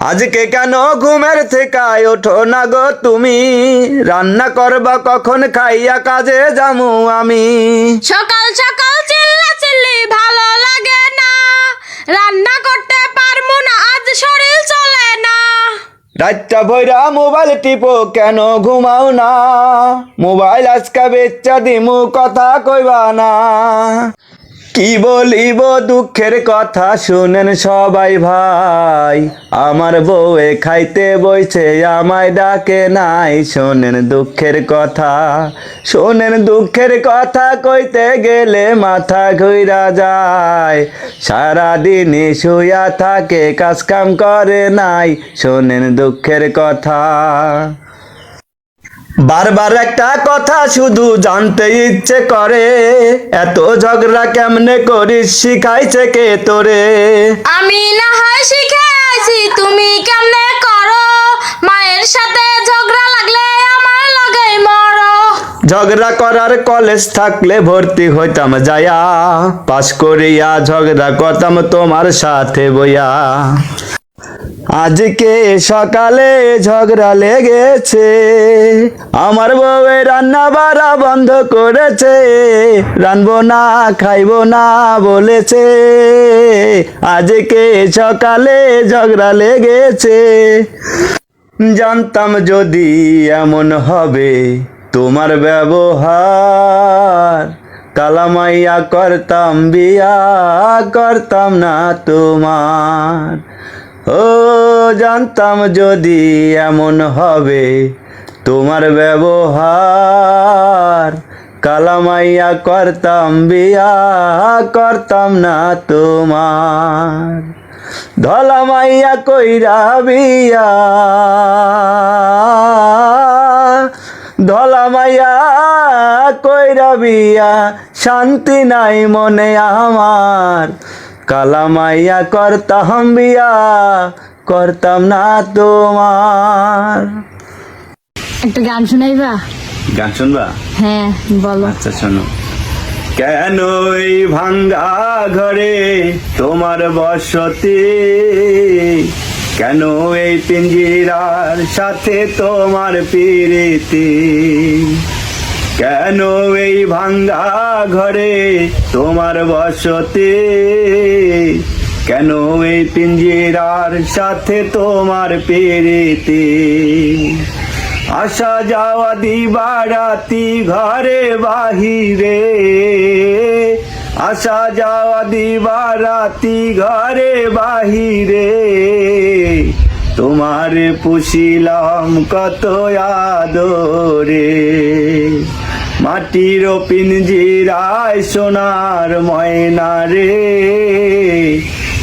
আজকে কেন ঘুমের থেকে ওঠো না গো তুমি? রান্না করবা কখন খাইয়া কাজে যামু আমি। সকাল সকাল চিল্লা চিল্লি ভালো লাগে না। রান্না করতে পারব না আজ শরীর চলে না। রাতটা ভৈরা মোবাইল টিপো কেন ঘুমাও না? মোবাইল আজকা বেচ্চা দিমু কথা কইবা না। কি বলিব দুঃখের কথা শুনেন সবাই ভাই। আমার বউয়ে খাইতে বইছে, আমায় ডাকে নাই। শোনেন দুঃখের কথা, শোনেন দুঃখের কথা কইতে গেলে মাথা ঘুইরা যায়। সারাদিন শুয়া থাকে কাজ কাম করে নাই। শোনেন দুঃখের কথা। বারবার একটা কথা শুধু জানতে ইচ্ছে করে। এত ঝগড়া কেমনে করিস? শিখাইছে কে তোরে? আমি না হয় শিখে আছি তুমি কেমনে করো? মায়ের সাথে ঝগড়া লাগলে আমার লাগাই মরো। ঝগড়া করার কলেজ থাকলে ভর্তি হইতাম যায়া। পাস করিয়া ঝগড়া করতাম তোমার সাথে বইয়া। আজকে সকালে ঝগড়া লেগেছে। আমার বউয়ে রান্না বাড়া বন্ধ করেছে। রানবো না, খাইবো না বলেছে। আজকে সকালে ঝগড়া লেগেছে। জানতাম যদি এমন হবে তোমার ব্যবহার। কালামাইয়া করতাম, বিয়া করতাম না তোমার। ও, জানতাম যদি এমন হবে তোমার ব্যবহার। কালামাইয়া করতাম, বিয়া করতাম না তোমার। ধলামাইয়া কইরা বিয়া। ধলামাইয়া কইরা বিয়া, শান্তি নাই মনে আমার। কালা মাইয়া করতাম বিয়া করতাম না তোমার। একটা গান শুনাইবা? গান শুনবা? হ্যাঁ বলো। আচ্ছা শোনো। কেন এই ভাঙ্গা ঘরে তোমার বসতি? কেন এই পিঞ্জিরার সাথে তোমার পিরিতি? কেন এই ভাঙ্গা ঘরে তোমার বসতি? কেন এই পিঞ্জিরার সাথে তোমার পিরিতি? আসা যাওয়া দিবারাতি ঘরে বাহিরে। আসা যাওয়া দিবারাতি ঘরে বাহিরে। তোমার পুষিলাম কত আদরে। মাটির পিঞ্জিরায় সোনার ময়না রে।